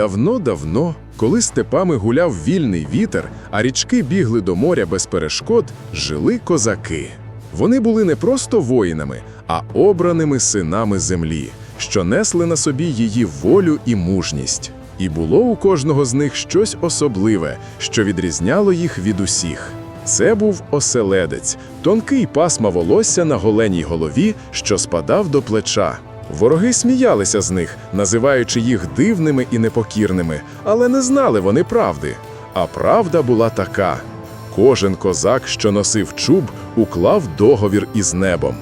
Давно-давно, коли степами гуляв вільний вітер, а річки бігли до моря без перешкод, жили козаки. Вони були не просто воїнами, а обраними синами землі, що несли на собі її волю і мужність. І було у кожного з них щось особливе, що відрізняло їх від усіх. Це був оселедець, тонкий пасма волосся на голеній голові, що спадав до плеча. Вороги сміялися з них, називаючи їх дивними і непокірними, але не знали вони правди. А правда була така: кожен козак, що носив чуб, уклав договір із небом.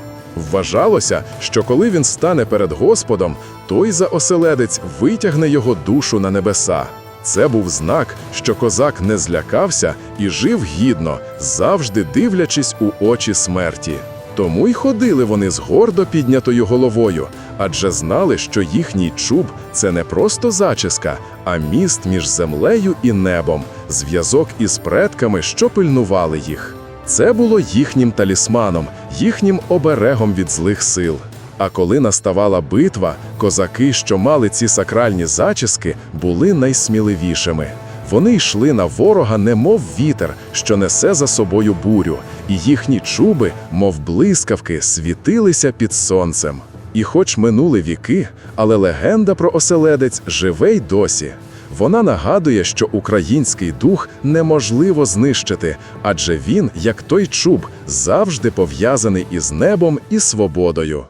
Вважалося, що коли він стане перед Господом, той за оселедець витягне його душу на небеса. Це був знак, що козак не злякався і жив гідно, завжди дивлячись у очі смерті. Тому й ходили вони з гордо піднятою головою, адже знали, що їхній чуб це не просто зачіска, а міст між землею і небом, зв'язок із предками, що пильнували їх. Це було їхнім талісманом, їхнім оберегом від злих сил. А коли наставала битва, козаки, що мали ці сакральні зачіски, були найсміливішими. Вони йшли на ворога, немов вітер, що несе за собою бурю, і їхні чуби, мов блискавки, світилися під сонцем. І хоч минули віки, але легенда про оселедець живе й досі. Вона нагадує, що український дух неможливо знищити, адже він, як той чуб, завжди пов'язаний із небом і свободою.